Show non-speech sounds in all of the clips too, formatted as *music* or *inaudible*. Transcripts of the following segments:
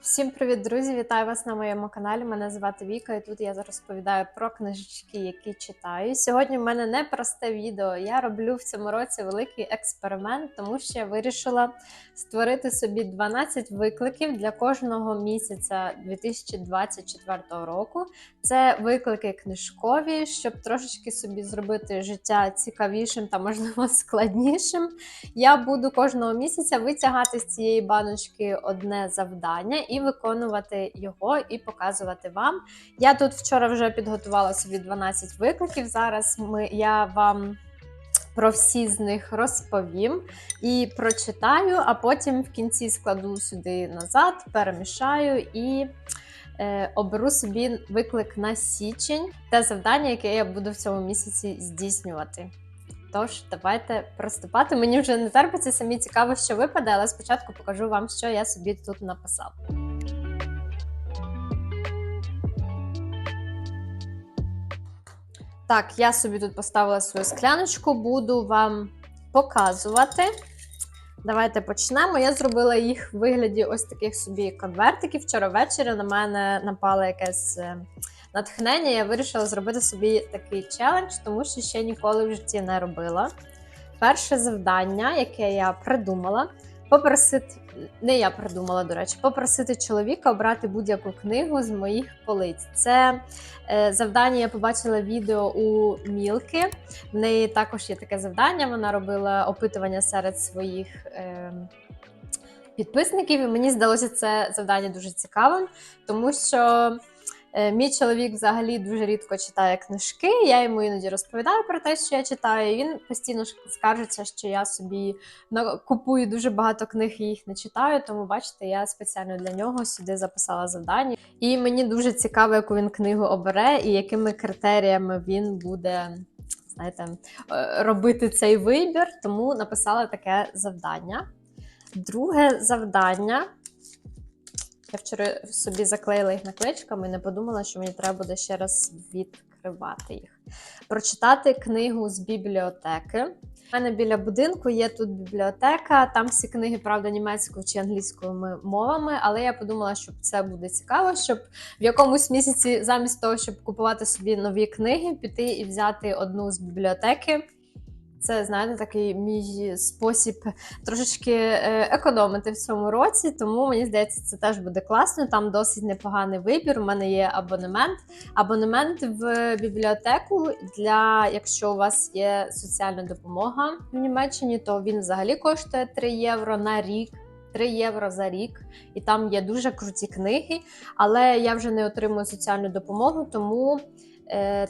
Всім привіт, друзі! Вітаю вас на моєму каналі. Мене звати Віка, і тут я розповідаю про книжечки, які читаю. Сьогодні в мене не просте відео. Я роблю в цьому році великий експеримент, тому що я вирішила створити собі 12 викликів для кожного місяця 2024 року. Це виклики книжкові, щоб трошечки собі зробити життя цікавішим та, можливо, *laughs* складнішим. Я буду кожного місяця витягати з цієї баночки одне завдання і виконувати його і показувати вам. Я тут вчора вже підготувала собі 12 викликів. Зараз ми, я вам про всі з них розповім і прочитаю, а потім в кінці складу сюди назад, перемішаю і. е, Оберу собі виклик на січень, те завдання, яке я буду в цьому місяці здійснювати. Тож, давайте приступати. Мені вже не терпиться, самі цікаво, що випаде, але спочатку покажу вам, що я собі тут написала. Так, я собі тут поставила свою скляночку, буду вам показувати. Давайте почнемо. Я зробила їх в вигляді ось таких собі конвертиків. Вчора ввечері на мене напало якесь е, натхнення. Я вирішила зробити собі такий челендж, тому що ще ніколи в житті не робила. Перше завдання, яке я придумала, попросити, не я придумала, до речі, попросити чоловіка обрати будь-яку книгу з моїх полиць. Це е, завдання я побачила відео у Мілки. В неї також є таке завдання. Вона робила опитування серед своїх. Е, Підписників, і мені здалося це завдання дуже цікавим, тому що Мій чоловік взагалі дуже рідко читає книжки. Я йому іноді розповідаю про те, що я читаю. і Він постійно скаржиться, що я собі купую дуже багато книг і їх не читаю. Тому бачите, я спеціально для нього сюди записала завдання. І мені дуже цікаво, яку він книгу обере і якими критеріями він буде. Знаєте, е, робити цей вибір, тому написала таке завдання. Друге завдання я вчора собі заклеїла їх наклеїчками і не подумала, що мені треба буде ще раз відкривати їх. Прочитати книгу з бібліотеки. У мене біля будинку є тут бібліотека. Там всі книги, правда, німецькою чи англійською мовами, але я подумала, що це буде цікаво, щоб в якомусь місяці, замість того, щоб купувати собі нові книги, піти і взяти одну з бібліотеки. Це, знаєте, такий мій спосіб трошечки е, економити в цьому році, тому мені здається, це теж буде класно. Там досить непоганий вибір. У мене є абонемент. Абонемент в бібліотеку для якщо у вас є соціальна допомога в Німеччині, то він взагалі коштує 3 євро на рік. 3 євро за рік, і там є дуже круті книги. Але я вже не отримую соціальну допомогу, тому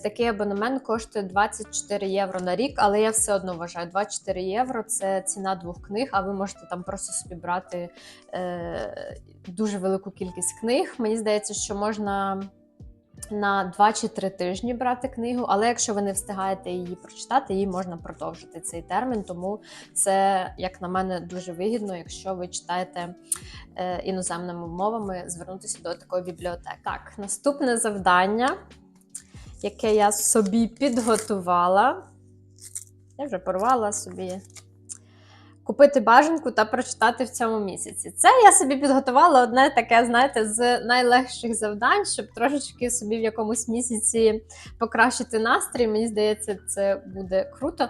Такий абонемент коштує 24 євро на рік, але я все одно вважаю, 24 євро це ціна двох книг, а ви можете там просто собі брати е, дуже велику кількість книг. Мені здається, що можна. На 2 чи 3 тижні брати книгу, але якщо ви не встигаєте її прочитати, її можна продовжити цей термін. Тому це, як на мене, дуже вигідно, якщо ви читаєте е, іноземними мовами, звернутися до такої бібліотеки. Так, наступне завдання яке я собі підготувала. Я вже порвала собі. Купити бажанку та прочитати в цьому місяці. Це я собі підготувала одне таке, знаєте, з найлегших завдань, щоб трошечки собі в якомусь місяці покращити настрій. Мені здається, це буде круто.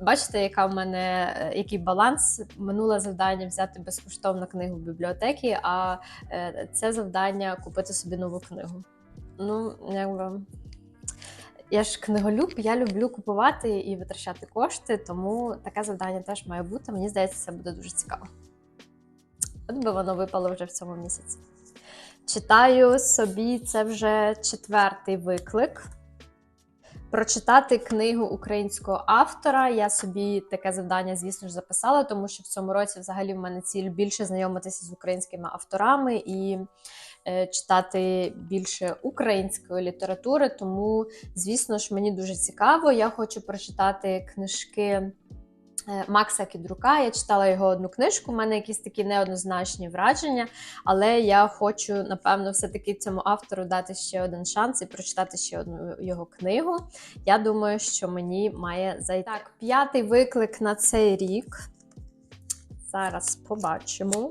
Бачите, яка в мене який баланс. Минуле завдання взяти безкоштовну книгу в бібліотеки, а е, це завдання купити собі нову книгу. Ну, якби. Я ж книголюб, я люблю купувати і витрачати кошти, тому таке завдання теж має бути. Мені здається, це буде дуже цікаво. От би воно випало вже в цьому місяці. Читаю собі, це вже четвертий виклик. Прочитати книгу українського автора. Я собі таке завдання, звісно ж, записала, тому що в цьому році взагалі в мене ціль більше знайомитися з українськими авторами і читати більше української літератури. Тому, звісно ж, мені дуже цікаво. Я хочу прочитати книжки. Е, Макса Кідрука. Я читала його одну книжку. У мене якісь такі неоднозначні враження, але я хочу, напевно, все-таки цьому автору дати ще один шанс і прочитати ще одну його книгу. Я думаю, що мені має зайти. Так, п'ятий виклик на цей рік. Зараз побачимо.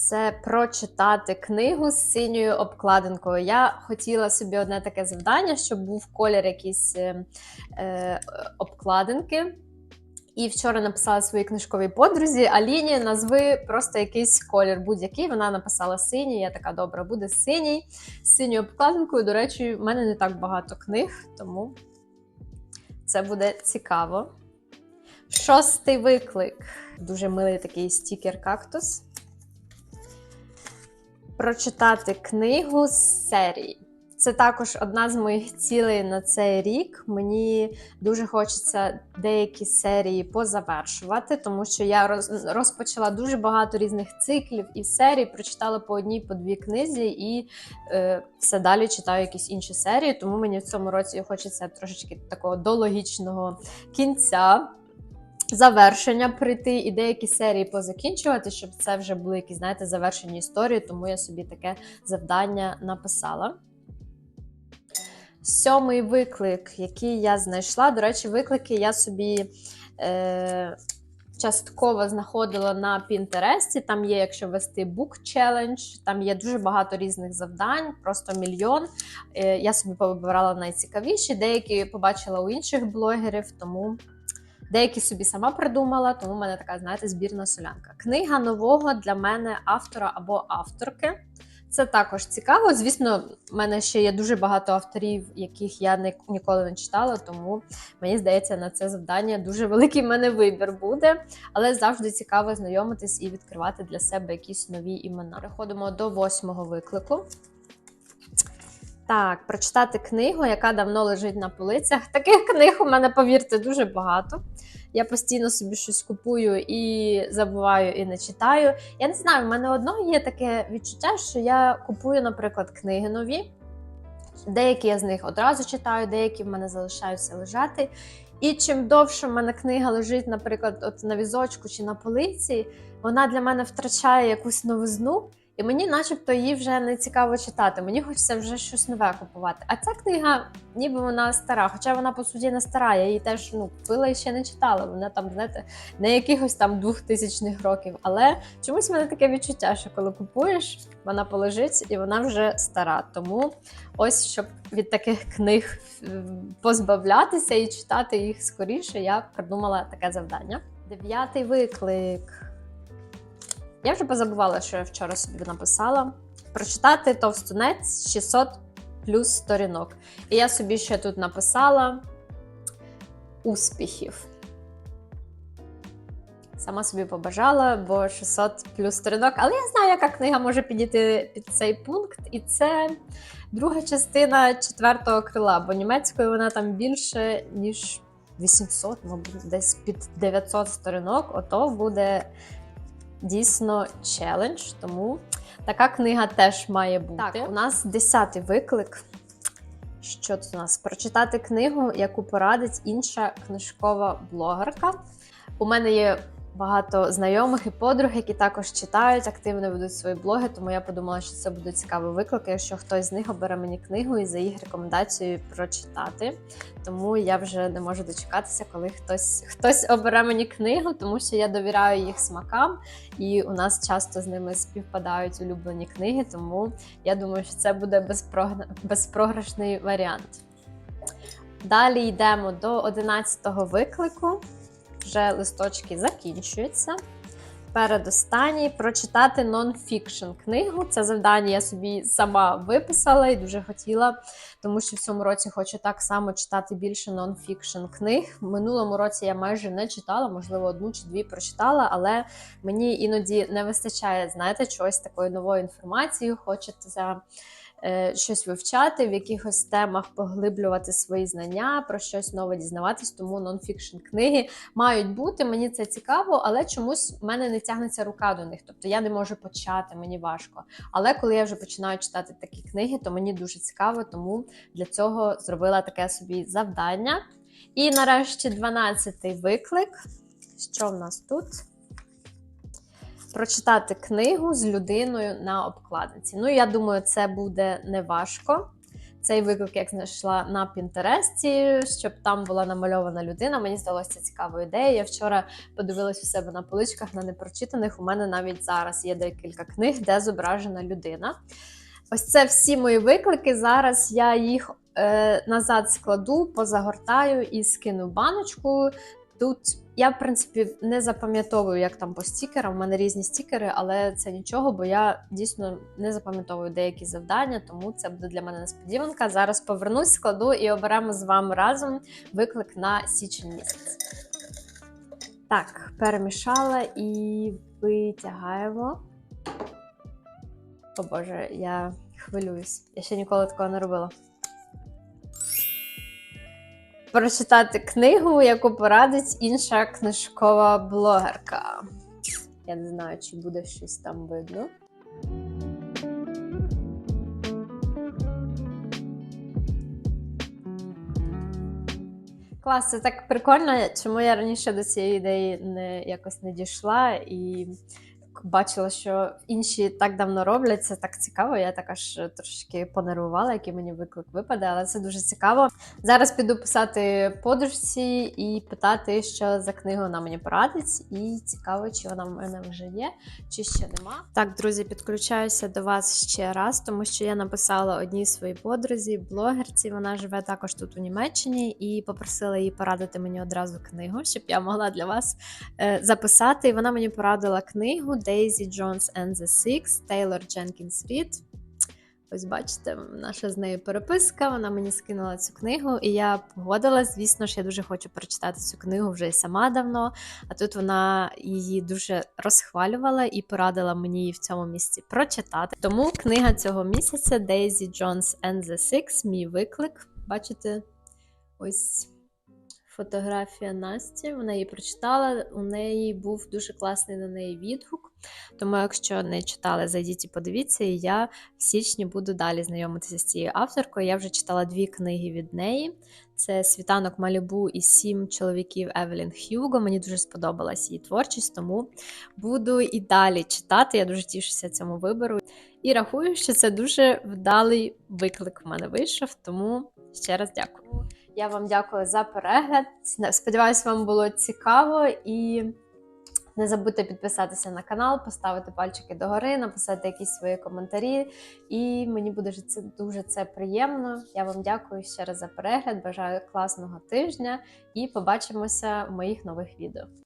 Це прочитати книгу з синьою обкладинкою. Я хотіла собі одне таке завдання, щоб був колір якийсь е, е, обкладинки. І вчора написала своїй книжковій подрузі Аліні, назви просто якийсь колір будь-який. Вона написала синій. Я така добра, буде синій з синьою обкладинкою. До речі, в мене не так багато книг, тому це буде цікаво. Шостий виклик. Дуже милий такий стікер кактус. Прочитати книгу з серії. Це також одна з моїх цілей на цей рік. Мені дуже хочеться деякі серії позавершувати, тому що я роз- розпочала дуже багато різних циклів і серій, прочитала по одній, по дві книзі, і е, все далі читаю якісь інші серії. Тому мені в цьому році хочеться трошечки такого до логічного кінця. Завершення прийти і деякі серії позакінчувати, щоб це вже були якісь, знаєте, завершені історії, тому я собі таке завдання написала. Сьомий виклик, який я знайшла. До речі, виклики я собі е, частково знаходила на Пінтересті. Там є, якщо вести Book Challenge, там є дуже багато різних завдань, просто мільйон. Е, я собі повибирала найцікавіші, деякі побачила у інших блогерів, тому. Деякі собі сама придумала, тому в мене така, знаєте, збірна солянка. Книга нового для мене автора або авторки. Це також цікаво. Звісно, в мене ще є дуже багато авторів, яких я ніколи не читала, тому мені здається, на це завдання дуже великий в мене вибір буде. Але завжди цікаво знайомитись і відкривати для себе якісь нові імена. Переходимо до восьмого виклику. Так, прочитати книгу, яка давно лежить на полицях. Таких книг у мене, повірте, дуже багато. Я постійно собі щось купую і забуваю і не читаю. Я не знаю, в мене одного є таке відчуття, що я купую, наприклад, книги нові. Деякі я з них одразу читаю, деякі в мене залишаються лежати. І чим довше в мене книга лежить, наприклад, от на візочку чи на полиці, вона для мене втрачає якусь новизну. І мені, начебто, її вже не цікаво читати. Мені хочеться вже щось нове купувати. А ця книга, ніби вона стара, хоча вона по суті не стара. Я її теж ну, купила і ще не читала. Вона там, знаєте, не якихось там двохтисячних років. Але чомусь в мене таке відчуття, що коли купуєш, вона полежить і вона вже стара. Тому ось щоб від таких книг е, позбавлятися і читати їх скоріше, я придумала таке завдання. Дев'ятий виклик. Я вже позабувала, що я вчора собі написала. Прочитати товстунець 600 плюс сторінок. І я собі ще тут написала успіхів. Сама собі побажала, бо 600 плюс сторінок. Але я знаю, яка книга може підійти під цей пункт. І це друга частина четвертого крила, бо німецькою вона там більше, ніж 800, мабуть, десь під 900 сторінок. Ото буде дійсно челендж, тому така книга теж має бути. Так, у нас десятий виклик. Що тут у нас? Прочитати книгу, яку порадить інша книжкова блогерка. У мене є багато знайомих і подруг, які також читають, активно ведуть свої блоги, тому я подумала, що це буде цікавий виклик, якщо хтось з них обере мені книгу і за їх рекомендацією прочитати. Тому я вже не можу дочекатися, коли хтось хтось обере мені книгу, тому що я довіряю їх смакам, і у нас часто з ними співпадають улюблені книги. Тому я думаю, що це буде безпрогра... безпрограшний варіант. Далі йдемо до 11-го виклику. Вже листочки закінчуються. Передостанній прочитати нон-фікшн книгу. Це завдання я собі сама виписала і дуже хотіла, тому що в цьому році хочу так само читати більше нон-фікшн книг. Минулому році я майже не читала, можливо, одну чи дві прочитала, але мені іноді не вистачає, знаєте, чогось такої нової інформації. Хочеться щось вивчати, в якихось темах поглиблювати свої знання, про щось нове дізнаватись. Тому нон-фікшн книги мають бути. Мені це цікаво, але чомусь в мене не тягнеться рука до них. Тобто я не можу почати, мені важко. Але коли я вже починаю читати такі книги, то мені дуже цікаво, тому для цього зробила таке собі завдання. І нарешті 12-й виклик. Що в нас тут? Прочитати книгу з людиною на обкладинці. Ну, я думаю, це буде не важко. Цей виклик я знайшла на Пінтересті, щоб там була намальована людина. Мені здалося це цікавою ідеєю. Я вчора подивилась у себе на поличках на непрочитаних. У мене навіть зараз є декілька книг, де зображена людина. Ось це всі мої виклики. Зараз я їх е, назад складу, позагортаю і скину баночку. Тут я, в принципі, не запам'ятовую, як там по стікерам. У мене різні стікери, але це нічого, бо я дійсно не запам'ятовую деякі завдання, тому це буде для мене несподіванка. Зараз повернусь, складу і оберемо з вами разом виклик на січень місяць. Так, перемішала і витягаємо. О Боже, я хвилююсь. Я ще ніколи такого не робила. Прочитати книгу, яку порадить інша книжкова блогерка. Я не знаю, чи буде щось там видно. Клас, це так прикольно. Чому я раніше до цієї ідеї не якось не дійшла і бачила, що інші так давно роблять. Це так цікаво. Я так аж трошки понервувала, який мені виклик випаде, але це дуже цікаво. Зараз піду писати подружці і питати, що за книгу вона мені порадить. І цікаво, чи вона в мене вже є, чи ще нема. Так, друзі, підключаюся до вас ще раз, тому що я написала одній своїй подрузі, блогерці. Вона живе також тут у Німеччині, і попросила її порадити мені одразу книгу, щоб я могла для вас е, записати. І вона мені порадила книгу Daisy Jones and the Six Taylor Jenkins Reid. Ось бачите, наша з нею переписка. Вона мені скинула цю книгу, і я погодилась. Звісно ж, я дуже хочу прочитати цю книгу вже сама давно. А тут вона її дуже розхвалювала і порадила мені її в цьому місці прочитати. Тому книга цього місяця Daisy Jones and the Six, мій виклик. Бачите, ось фотографія Насті. Вона її прочитала. У неї був дуже класний на неї відгук. Тому, якщо не читали, зайдіть і подивіться. І я в січні буду далі знайомитися з цією авторкою. Я вже читала дві книги від неї. Це Світанок Малібу і Сім чоловіків Евелін Х'юго. Мені дуже сподобалась її творчість, тому буду і далі читати. Я дуже тішуся цьому вибору. І рахую, що це дуже вдалий виклик в мене вийшов. Тому ще раз дякую. Я вам дякую за перегляд. Сподіваюсь, вам було цікаво і. Не забудьте підписатися на канал, поставити пальчики догори, написати якісь свої коментарі. І мені буде це дуже це приємно. Я вам дякую ще раз за перегляд. Бажаю класного тижня і побачимося в моїх нових відео.